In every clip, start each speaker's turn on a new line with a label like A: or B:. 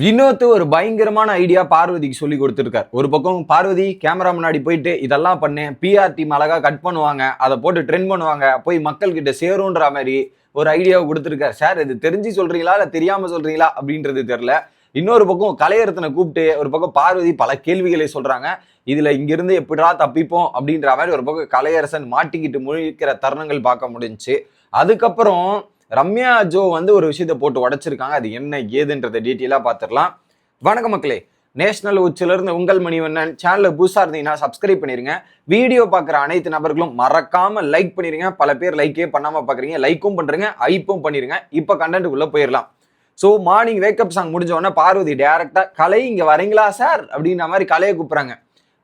A: வினோத் ஒரு பயங்கரமான ஐடியா பார்வதிக்கு சொல்லி கொடுத்துருக்கார். ஒரு பக்கம் பார்வதி கேமரா முன்னாடி போயிட்டு இதெல்லாம் பண்ணேன் பிஆர் டீம் அழகாக கட் பண்ணுவாங்க. அதை போட்டு ட்ரெண்ட் பண்ணுவாங்க. போய் மக்கள்கிட்ட சேரும்ன்ற மாதிரி ஒரு ஐடியாவை கொடுத்துருக்காரு. சார் இது தெரிஞ்சு சொல்றீங்களா? இல்லை தெரியாமல் சொல்றீங்களா? அப்படின்றது தெரில இன்னொரு பக்கம் கலையரத்தனை கூப்பிட்டு ஒரு பக்கம் பார்வதி பல கேள்விகளை சொல்றாங்க. இதுல இங்கிருந்து எப்படிடா தப்பிப்போம்? அப்படின்ற மாதிரி ஒரு பக்கம் கலையரசன் மாட்டிக்கிட்டு முழிக்கிற தருணங்கள் பார்க்க முடிஞ்சுச்சு. அதுக்கப்புறம் ரம்யா ஜோ வந்து ஒரு விஷயத்தை போட்டு உடச்சிருக்காங்க. அது என்ன ஏதுன்றதை டீட்டெயிலாக பார்த்துடலாம் வணக்க மக்களே. நேஷனல் உச்சிலிருந்து உங்கள் மணிவண்ணன். சேனலில் புதுசாக இருந்தீங்கன்னா சப்ஸ்கிரைப் பண்ணிடுங்க வீடியோ பார்க்குற அனைத்து நபர்களும் மறக்காமல் லைக் பண்ணிடுங்க பல பேர் லைக்கே பண்ணாமல் பார்க்குறீங்க லைக்கும் பண்ணுறீங்க ஐப்பும் பண்ணிடுங்க இப்போ கண்டென்ட்டுக்குள்ளே போயிடலாம். ஸோ மார்னிங் வேக்கப் சாங் முடிஞ்ச பார்வதி டேரெக்டாக கலை இங்கே வரீங்களா சார் அப்படின்ற மாதிரி கலையை கூப்பிட்றாங்க.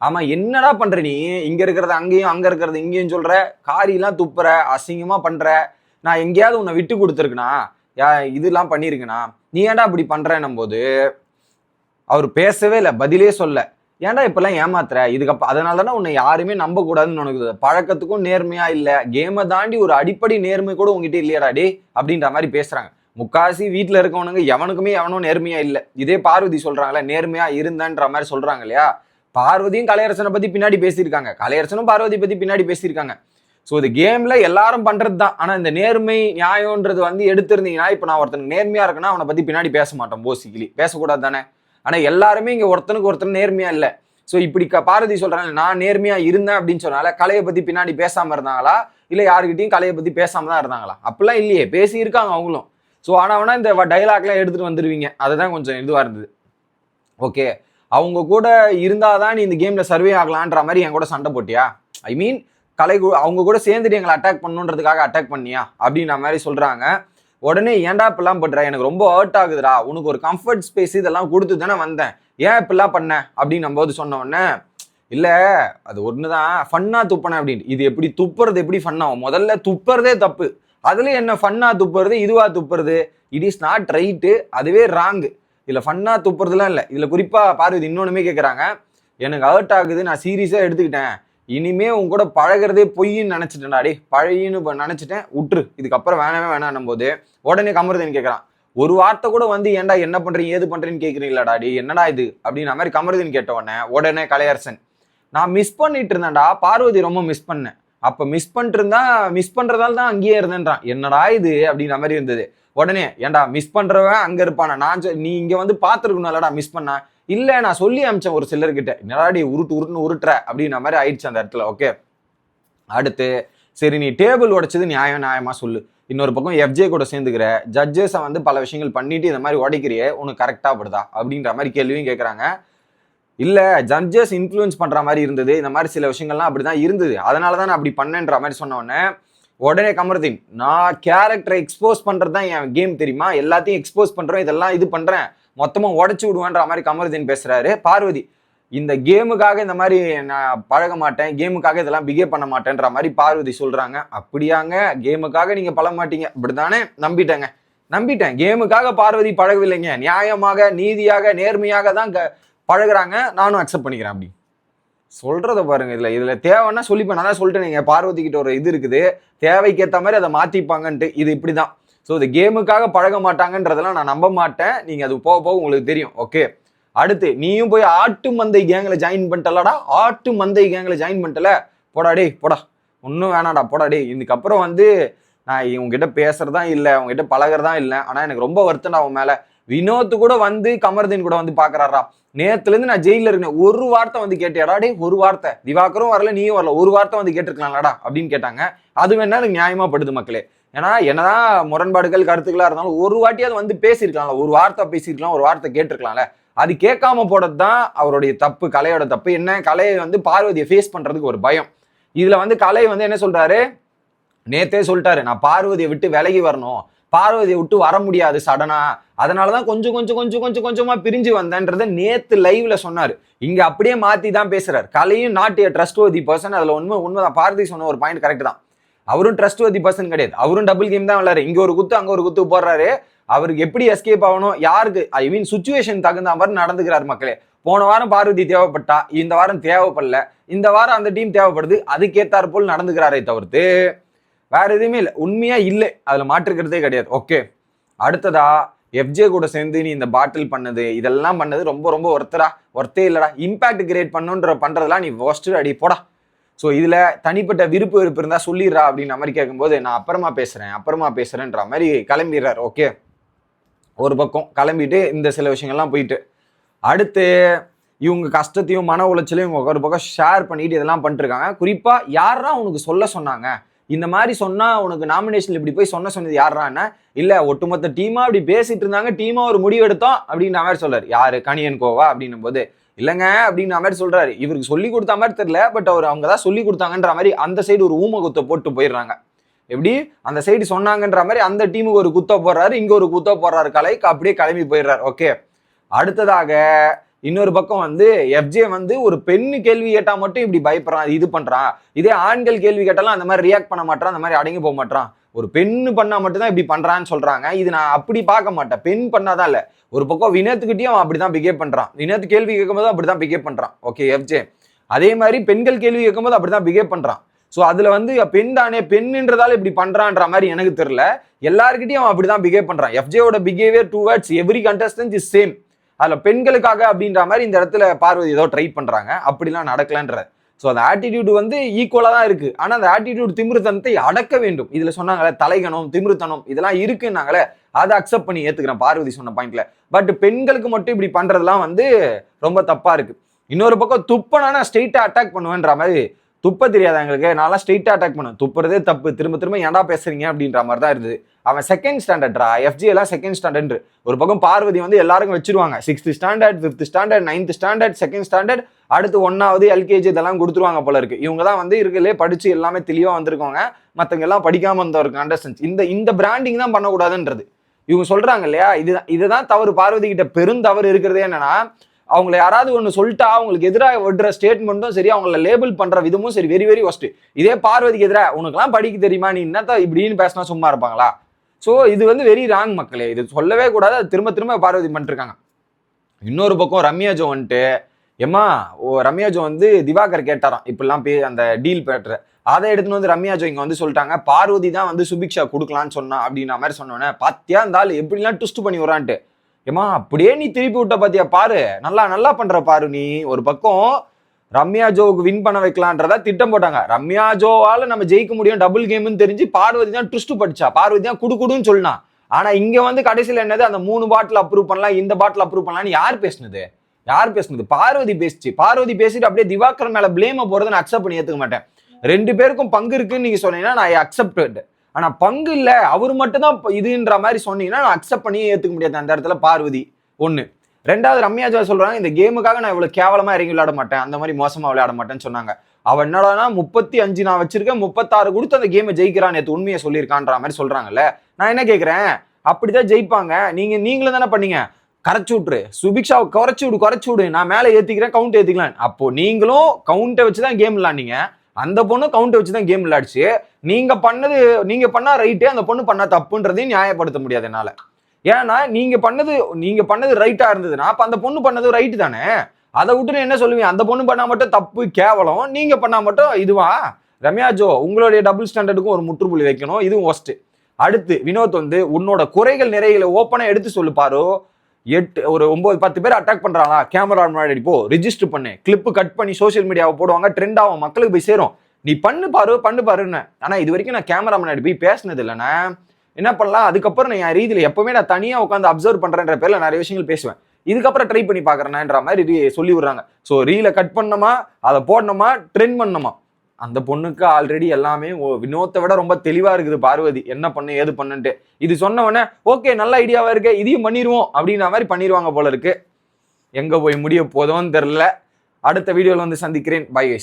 A: ஆமாம் என்னடா பண்ணுற நீ? இங்கே இருக்கிறது அங்கேயும் அங்கே இருக்கிறது இங்கேயும் சொல்கிற காரியெல்லாம் துப்புற அசிங்கமாக பண்ணுற நான் எங்கேயாவது உன்னை விட்டு கொடுத்துருக்கனா இதெல்லாம் பண்ணியிருக்கனா நீ ஏன்டா இப்படி பண்ணுறேன்னும் போது அவர் பேசவே இல்லை பதிலே சொல்ல. ஏன்டா இப்பெல்லாம் ஏமாத்துற? இதுக்கப்ப அதனால தானே உன்னை யாருமே நம்ப கூடாதுன்னு உனக்கு பழக்கத்துக்கும் நேர்மையா இல்லை. கேமை தாண்டி ஒரு அடிப்படை நேர்மை கூட உங்ககிட்ட இல்லையாடா டே அப்படின்ற மாதிரி பேசுறாங்க. முக்காசி வீட்டில் இருக்கவனுங்க எவனுக்குமே எவனும் நேர்மையா இல்லை. இதே பார்வதி சொல்றாங்களே நேர்மையா இருந்தன்ற மாதிரி சொல்றாங்க இல்லையா? பார்வதியும் கலையரசனை பத்தி பின்னாடி பேசியிருக்காங்க. கலையரசனும் பார்வதி பத்தி பின்னாடி பேசியிருக்காங்க. ஸோ இது கேமில் எல்லாரும் பண்ணுறது தான் ஆனால் இந்த நேர்மை நியாயம்ன்றது வந்து எடுத்திருந்தீங்கன்னா இப்போ நான் ஒருத்தனுக்கு நேர்மையாக இருக்குன்னா அவனை பற்றி பின்னாடி பேச மாட்டோம் போசிக்கலி பேசக்கூடாது தானே? ஆனால் எல்லாருமே இங்கே ஒருத்தனுக்கு ஒருத்தன் நேர்மையாக இல்லை. ஸோ இப்படி க- பாரதி சொல்கிறாங்க நான் நேர்மையாக இருந்தேன் அப்படின்னு சொன்னால கலையை பற்றி பின்னாடி பேசாமல் இருந்தாங்களா? இல்லை யாருக்கிட்டையும் கலையை பற்றி பேசாமல் தான் இருந்தாங்களா? அப்படிலாம் இல்லையே. பேசி இருக்காங்க அவங்களும். ஸோ ஆனால் ஆனால் இந்த டைலாக்லாம் எடுத்துகிட்டு வந்துடுவீங்க அதுதான் கொஞ்சம் இதுவாக இருந்தது. ஓகே அவங்க கூட இருந்தால் தான் நீ இந்த கேமில் சர்வே ஆகலான்ற மாதிரி என் கூட சண்டை போட்டியா? ஐ மீன் கலை அவங்க கூட சேர்ந்துட்டு எங்களை அட்டாக் பண்ணுன்றதுக்காக அட்டாக் பண்ணியா? அப்படின்ற மாதிரி சொல்றாங்க. உடனே ஏன்டா இப்பெல்லாம் பண்ற? எனக்கு ரொம்ப ஹர்ட் ஆகுதுடா. உனக்கு ஒரு கம்ஃபர்ட் ஸ்பேஸ் இதெல்லாம் கொடுத்து தானே வந்தேன். ஏன் இப்பெல்லாம் பண்ண? அப்படின்னு நம்ம போது சொன்ன உடனே இல்லை அது தான் ஃபன்னாக துப்பினேன் அப்படின்னு இது எப்படி துப்புறது எப்படி ஃபன்னாகும் முதல்ல துப்புறதே தப்பு. அதில் என்ன ஃபன்னாக துப்புறது இதுவாக துப்புறது? இட் இஸ் நாட் ரைட்டு அதுவே ராங்கு இதில் ஃபன்னாக துப்புறதுலாம் இல்லை. இதில் குறிப்பாக பார்வதி இன்னொன்றுமே கேட்குறாங்க எனக்கு ஹர்ட் ஆகுது. நான் சீரியஸாக எடுத்துக்கிட்டேன். இனிமே உன் கூட பழகுறதே பொய்ன்னு நினைச்சிட்டேன் அடி பழையின்னு இப்போ நினச்சிட்டேன். விட்டுரு இதுக்கப்புறம் வேணவே வேணாம் போது உடனே கமருதன் கேட்குறான் ஒரு வார்த்தை கூட வந்து ஏன்டா என்ன பண்ணுறீங்க ஏது பண்ணுறீன்னு கேக்குறீங்களாடா டாடி என்னடா இது? அப்படின்ற மாதிரி கமருதன் கேட்ட உடனே உடனே கலையரசன் நான் மிஸ் பண்ணிட்டு இருந்தேன்டா. பார்வதி ரொம்ப மிஸ் பண்ணேன். அப்போ மிஸ் பண்ணிட்டு இருந்தா மிஸ் பண்ணுறதால தான் அங்கேயே இருந்தேன்றான். என்னடா இது? அப்படின்ற மாதிரி இருந்தது. உடனே ஏன்டா மிஸ் பண்ணுறவன் அங்கே இருப்பானா? நான் நீ இங்கே வந்து பாத்துருக்கணும்லடா மிஸ் பண்ணேன் இல்ல நான் சொல்லி அமிச்சேன் ஒரு சிலர்கிட்ட. என்னடாடி உருட்டு உருட்டுன்னு உருட்டுற? அப்படின்ற மாதிரி ஆயிடுச்சு அந்த இடத்துல. ஓகே அடுத்து சரி நீ டேபிள் உடைச்சது நியாயம் நியாயமா சொல்லு. இன்னொரு பக்கம் எஃப்ஜே கூட சேர்ந்துக்கிற. ஜட்ஜஸை வந்து பல விஷயங்கள் பண்ணிட்டு இந்த மாதிரி உடைக்கிறியே உனக்கு கரெக்டா படுதா? அப்படின்ற மாதிரி கேள்வியும் கேட்குறாங்க இல்ல ஜட்ஜஸ் இன்ஃப்ளூயன்ஸ் பண்ற மாதிரி இருந்தது. இந்த மாதிரி சில விஷயங்கள்லாம் அப்படிதான் இருந்தது. அதனால தான் நான் அப்படி பண்ணேன்ற மாதிரி சொன்ன உடனே உடனே கமருதீன் நான் கேரக்டரை எக்ஸ்போஸ் பண்றது தான் என் கேம் தெரியுமா? எல்லாத்தையும் எக்ஸ்போஸ் பண்றேன் இதெல்லாம் இது பண்றேன். மொத்தமாக உடச்சி விடுவேன்ற மாதிரி கமருதீன் பேசுகிறாரு பார்வதி இந்த கேமுக்காக இந்த மாதிரி நான் பழக மாட்டேன் கேமுக்காக இதெல்லாம் பிஹேவ் பண்ண மாட்டேன்ற மாதிரி பார்வதி சொல்கிறாங்க அப்படியாங்க கேமுக்காக நீங்கள் பழக மாட்டீங்க. இப்படித்தானே நம்பிட்டேங்க. நம்பிட்டேன். கேமுக்காக பார்வதி பழகவில்லைங்க. நியாயமாக நீதியாக நேர்மையாக தான் க- பழகுறாங்க. நானும் அக்செப்ட் பண்ணிக்கிறேன் அப்படி. சொல்கிறத பாருங்கள் இதில். இதில் தேவைன்னா சொல்லிப்பேன். நான் தான் சொல்லிட்டேன். நீங்கள் பார்வதி கிட்ட ஒரு இது இருக்குது. தேவைக்கேற்ற மாதிரி அதை மாற்றிப்பாங்கன்ட்டு இது இப்படி தான் ஸோ இந்த கேமுக்காக பழக மாட்டாங்கன்றதெல்லாம் நான் நம்ப மாட்டேன். நீங்கள் அது போக போக உங்களுக்கு தெரியும். ஓகே அடுத்து நீயும் போய் ஆட்டு மந்தை கேங்கில் ஜாயின் பண்ணிட்டலடா. ஆட்டு மந்தை கேங்கில் ஜாயின் பண்ணிட்டல. போடா போடா. ஒன்றும் வேணாடா போடா இதுக்கப்புறம் வந்து நான் இவங்ககிட்ட பேசுறதா இல்லை. உங்ககிட்ட பழகிறதா இல்லை. ஆனால் எனக்கு ரொம்ப வருத்தம்டா அவன் மேலே. வினோத்து கூட வந்து கமர்தீன் கூட வந்து பார்க்குறாரா நேத்துலேருந்து நான் ஜெயிலில் இருக்கேன். ஒரு வார்த்தை வந்து கேட்டியாடா டேய் ஒரு வார்த்தை. திவாகரும் வரல நீயும் வரல. ஒரு வார்த்தை வந்து கேட்டிருக்கலாம்லடா அப்படின்னு கேட்டாங்க. அது வேணா எனக்கு படுது மக்களே. ஏன்னா என்னதான் முரண்பாடுகள் கருத்துக்களாக இருந்தாலும் ஒரு வாட்டியாவது வந்து பேசியிருக்கலாம்ல. ஒரு வார்த்தை பேசியிருக்கலாம் ஒரு வார்த்தை கேட்டிருக்கலாம்ல. அது கேட்காம போடுறது தான் அவருடைய தப்பு கலையோட தப்பு. என்ன? கலையை வந்து பார்வதியை ஃபேஸ் பண்ணுறதுக்கு ஒரு பயம். இதில் வந்து கலை வந்து என்ன சொல்கிறாரு நேத்தே சொல்லிட்டாரு நான் பார்வதியை விட்டு விலகி வரணும். பார்வதியை விட்டு வர முடியாது சடனா அதனாலதான் கொஞ்சம் கொஞ்சம் கொஞ்சம் கொஞ்சம் கொஞ்சமா பிரிஞ்சு வந்தேன்றத நேத்து லைவ்ல சொன்னாரு. இங்க அப்படியே மாத்தி தான் பேசுறாரு. கலையும் நாட் ட்ரஸ்ட் பர்சன் அதுல உண்மை உண்மைதான். பார்வதி சொன்ன ஒரு பாயிண்ட் கரெக்ட் தான். அவரும் ட்ரஸ்ட் வதி பர்சன் கிடையாது. அவரும் டபுள் கேம் தான் விளாட்றாரு இங்கே ஒரு குத்து அங்கே ஒரு குத்து போடுறாரு. அவருக்கு எப்படி எஸ்கேப் ஆகணும்? யாருக்கு? ஐ மீன் சுச்சுவேஷன் தகுந்த மாதிரி நடந்துக்கிறார் மக்களே. போன வாரம் பார்வதி தேவைப்பட்டா இந்த வாரம் தேவைப்படல. இந்த வாரம் அந்த டீம் தேவைப்படுது. அதுக்கேத்தாற் போல் நடந்துக்கிறாரே தவிர்த்து வேற எதுவுமே இல்லை. உண்மையா இல்லை. அதுல மாற்றுக்கிறதே கிடையாது. ஓகே அடுத்ததா எஃப்ஜே கூட சேர்ந்து நீ இந்த பாட்டில் பண்ணது இதெல்லாம் பண்ணது ரொம்ப ரொம்ப ஒருத்தரா? ஒர்த்தே இல்லடா. இம்பாக்ட் கிரியேட் பண்ணுன்ற பண்றதெல்லாம் நீ ஃபர்ஸ்ட் அடி போடா. ஸோ இதில் தனிப்பட்ட விருப்பு வெறுப்பு இருந்தால் சொல்லிடுறா அப்படின்ற மாதிரி கேட்கும்போது நான் அப்புறமா பேசுகிறேன் அப்புறமா பேசுகிறேன்ற மாதிரி கிளம்பிடுறாரு. ஓகே ஒரு பக்கம் கிளம்பிட்டு இந்த சில விஷயங்கள்லாம் போயிட்டு அடுத்து இவங்க கஷ்டத்தையும் மன உளைச்சலையும் இவங்க ஒரு பக்கம் ஷேர் பண்ணிட்டு இதெல்லாம் பண்ணிட்டுருக்காங்க. குறிப்பாக யாரா உனக்கு சொல்ல சொன்னாங்க? இந்த மாதிரி சொன்னால் உனக்கு நாமினேஷன் இப்படி போய் சொன்ன சொன்னது யாரான்னா இல்லை ஒட்டுமொத்த டீமாக இப்படி பேசிட்டு இருந்தாங்க டீமாக ஒரு முடிவு எடுத்தோம் அப்படின்ற மாதிரி சொல்றாரு யார்? கணியன் கோவா அப்படின்னும் போது இல்லைங்க அப்படின்ற மாதிரி சொல்றாரு. இவருக்கு சொல்லி கொடுத்த மாதிரி தெரியல பட் அவர் அவங்க தான் சொல்லி கொடுத்தாங்கன்ற மாதிரி அந்த சைடு ஒரு ஊம குத்தை போட்டு போயிடுறாங்க. எப்படி? அந்த சைடு சொன்னாங்கன்ற மாதிரி அந்த டீமுக்கு ஒரு குத்த போடுறாரு இங்க ஒரு குத்த போடுறாரு கலைக்கு அப்படியே கிளம்பி போயிடுறாரு. ஓகே அடுத்ததாக இன்னொரு பக்கம் வந்து எஃப்ஜே வந்து ஒரு பெண்ணு கேள்வி கேட்டால் மட்டும் இப்படி பயப்படுறான் இது பண்ணுறான் இதே ஆண்கள் கேள்வி கேட்டாலும் அந்த மாதிரி ரியாக்ட் பண்ண மாட்டான் அந்த மாதிரி அடங்கி போக மாட்டான். ஒரு பெண்ணு பண்ணால் மட்டும்தான் இப்படி பண்ணுறான்னு சொல்கிறாங்க இது நான் அப்படி பார்க்க மாட்டேன். பெண் பண்ணாதான் இல்லை. ஒரு பக்கம் வினத்துக்கிட்டேயும் அவன் அப்படி தான் பிகேவ் பண்ணுறான் வினத்து கேள்வி கேட்கும்போது அப்படிதான் பிகேவ் பண்ணுறான் ஓகே எஃப்ஜே அதே மாதிரி பெண்கள் கேள்வி கேட்கும்போது அப்படிதான் பிகேவ் பண்ணுறான் ஸோ அதில் வந்து பெண் தானே? பெண்ணுன்றதால இப்படி பண்ணுறான்ற மாதிரி எனக்கு தெரில எல்லாருக்கிட்டையும் அவன் அப்படி தான் பிகேவ் பண்ணுறான் எஃப்ஜேவோட behaviour towards every contestants is same அதில் பெண்களுக்காக அப்படின்ற மாதிரி இந்த இடத்துல பார்வதி ஏதோ ட்ரை பண்ணுறாங்க அப்படிலாம் நடக்கலன்ற ஸோ அந்த ஆட்டிடியூட் வந்து ஈக்குவலாக தான் இருக்குது ஆனால் அந்த ஆட்டிடியூட் திமிருத்தனத்தை அடக்க வேண்டும். இதில் சொன்னாங்களே தலைகணம் திமிருத்தனம் இதெல்லாம் இருக்குன்னாங்களே அதை அக்செப்ட் பண்ணி ஏற்றுக்கிறேன் பார்வதி சொன்ன பாயிண்ட்ல பட் பெண்களுக்கு மட்டும் இப்படி பண்ணுறதுலாம் வந்து ரொம்ப தப்பாக இருக்குது இன்னொரு பக்கம் துப்பனா நான் ஸ்ட்ரெயிட்டாக அட்டாக் பண்ணுவேன்ற மாதிரி துப்ப தெரியாது எங்களுக்கு நான்லாம் ஸ்ட்ரெயிட்டாக அட்டாக் பண்ணுவேன். துப்புறதே தப்பு. திரும்ப திரும்ப ஏன்டா பேசுறீங்க அப்படின்ற மாதிரி தான் இருந்தது. அவன் செகண்ட் ஸ்டாண்டர்ட்ரா எஃப்ஜி எல்லாம் செகண்ட் ஸ்டாண்டர்ட் ஒரு பக்கம் பார்வதி வந்து எல்லாருக்கும் வச்சிருவாங்க. Sixth standard fifth standard ninth standard second standard அடுத்து ஒன்னாவது எல்கேஜி இதெல்லாம் கொடுத்துருவாங்க போல இருக்கு. இவங்க தான் வந்து இருக்கலே படிச்சு எல்லாமே தெளிவாக வந்திருக்கவங்க. மற்றவங்க எல்லாம் படிக்காம வந்தவர் அண்டர்ஸ்டன்ஸ் இந்த இந்த பிராண்டிங் தான் பண்ணக்கூடாதுன்றது. இவங்க சொல்றாங்க இல்லையா? இதுதான் இதுதான் தவறு. பார்வதி கிட்ட பெருந்தவறு இருக்கிறதே என்னன்னா அவங்கள யாராவது ஒன்று சொல்லிட்டா அவங்களுக்கு எதிராக விடுற ஸ்டேட்மெண்ட்டும் சரி அவங்கள லேபிள் பண்ணுற விதமும் சரி வெரி வெரி ஒஸ்ட் இதே பார்வதிக்கு எதிராக உனக்குலாம் படிக்க தெரியுமா? நீ என்னத்த இப்படின்னு பேசினா சும்மா இருப்பாங்களா? ஸோ இது வந்து வெரி ராங் மக்களே. இது சொல்லவே கூடாது அது திரும்ப திரும்ப பார்வதி பண்ணிருக்காங்க இன்னொரு பக்கம் ரம்யா ஜோ வந்துட்டு ஏம்மா ஓ ரம்யா ஜோ வந்து திவாகர் கேட்டாராம். இப்படிலாம் பே அந்த டீல் பேட்டுற அதை எடுத்துன்னு வந்து ரம்யா ஜோ வந்து சொல்லிட்டாங்க. பார்வதி தான் வந்து சுபிக்ஷா கொடுக்கலான்னு சொன்னா அப்படின்ற மாதிரி சொன்னோன்னே பாத்தியா இந்த ஆள் எப்படிலாம் ட்விஸ்ட் பண்ணி வரான்ட்டு ஏமா அப்படியே நீ திருப்பி விட்ட பாத்தியா பாரு. நல்லா நல்லா பண்ற பாரு நீ. ஒரு பக்கம் ரம்யா ஜோவுக்கு வின் பண்ண வைக்கலான்றதா திட்டம் போட்டாங்க. ரம்யா ஜோவால நம்ம ஜெயிக்க முடியும். டபுள் கேம்னு தெரிஞ்சு பார்வதி தான் ட்விஸ்ட் படிச்சா. பார்வதி தான் குடுக்குடுன்னு சொன்னான் ஆனா இங்க வந்து கடைசியில் என்னது? அந்த மூணு பாட்டில் அப்ரூவ் பண்ணலாம் இந்த பாட்டில் அப்ரூவ் பண்ணலாம்னு யார் பேசுனது? யார் பேசுனது? பார்வதி பேசிச்சு. பார்வதி பேசிட்டு அப்படியே திவாகர் மேல பிளேம போறதை நான் அக்செப்ட் பண்ணி ஏத்துக்க மாட்டேன். ரெண்டு பேருக்கும் பங்கு இருக்குன்னு நீங்க சொன்னீங்கன்னா நான் அக்செப்ட் ஆனா பங்கு இல்ல. அவர் மட்டும் தான் இதுன்ற மாதிரி சொன்னீங்கன்னா நான் அக்செப்ட் பண்ணி ஏத்துக்க முடியாது. அந்த இடத்துல பார்வதி ஒன்று ரெண்டாவது ரம்யா ஜா சொல்றாங்க இந்த கேமுக்காக நான் இவ்வளவு கேவலமா இறங்கி விளையாட மாட்டேன். அந்த மாதிரி மோசமா விளையாட மாட்டேன்னு சொன்னாங்க. அவன் என்னடானா முப்பத்தி அஞ்சு நான் வச்சிருக்கேன் முப்பத்தாறு கொடுத்து அந்த கேமை ஜெயிக்கிறான் நேற்று உண்மையை சொல்லியிருக்கான்ற மாதிரி சொல்றாங்கல்ல. நான் என்ன கேட்குறேன் அப்படிதான் ஜெயிப்பாங்க. நீங்க நீங்களும் தானே பண்ணீங்க. கரைச்சி விட்ரு சுபிக்ஷாவை குறைச்சி விடு குறைச்சி விடு. நான் மேலே ஏத்திக்கிறேன் கவுண்ட் ஏத்திக்கலாம் அப்போ நீங்களும் கவுண்டை வச்சு தான் கேம் விளாண்டீங்க அந்த பொண்ணு கவுண்டை வச்சு தான் கேம் விளையாடுச்சு. நீங்க பண்ணது நீங்க பண்ணா ரைட்டு அந்த பொண்ணு பண்ணா தப்புன்றதையும் நியாயப்படுத்த முடியாது என்னால. ஏன்னா நீங்க பண்ணது நீங்க பண்ணது ரைட்டா இருந்ததுன்னா அப்ப அந்த பொண்ணு பண்ணது ரைட்டு தானே? அதை விட்டு என்ன சொல்லுவீங்க? அந்த பொண்ணு பண்ணா மட்டும் தப்பு கேவலம். நீங்க பண்ணா மட்டும் இதுவா? ரம்யா ஜோ உங்களுடைய டபுள் ஸ்டாண்டர்டுக்கும் ஒரு முற்றுப்புள்ளி வைக்கணும். இதுவும் ஒஸ்ட் அடுத்து வினோத் வந்து உன்னோட குறைகள் நிறைகளை ஓப்பனா எடுத்து சொல்லு எட்டு ஒரு ஒன்பது பத்து பேர் அட்டாக் பண்றாங்களா? கேமரா முன்னாடி போ. ரிஜிஸ்டர் பண்ணு. கிளிப்பு கட் பண்ணி சோஷியல் மீடியாவை போடுவாங்க. ட்ரெண்ட் ஆகும் மக்களுக்கு போய் சேரும். நீ பண்ணு பாரு பண்ணு பாருன்னு. ஆனா இது வரைக்கும் நான் கேமரா முன்னாடி போய் பேசினது இல்லைண்ணே என்ன பண்ணலாம்? அதுக்கப்புறம் நான் என் ரீதியில் எப்பவுமே நான் தனியாக உட்காந்து அப்சர்வ் பண்ணுறேன்ற பேரில் நிறைய விஷயங்கள் பேசுவேன். இதுக்கப்புறம் ட்ரை பண்ணி பார்க்குறேன்ன்ற மாதிரி சொல்லி விடுறாங்க. ஸோ ரீலை கட் பண்ணணுமா? அதை போடணுமா? ட்ரெண்ட் பண்ணணுமா? அந்த பொண்ணுக்கு ஆல்ரெடி எல்லாமே ஓ- வினோத்தை விட ரொம்ப தெளிவாக இருக்குது பார்வதி. என்ன பண்ணு ஏது பண்ணுன்ட்டு. இது சொன்னவொடனே ஓகே நல்ல ஐடியாவாக இருக்கு இதையும் பண்ணிடுவோம் அப்படின்ற மாதிரி பண்ணிடுவாங்க போல இருக்கு. எங்கே போய் முடிய போதும்னு தெரில அடுத்த வீடியோவில் வந்து சந்திக்கிறேன். பை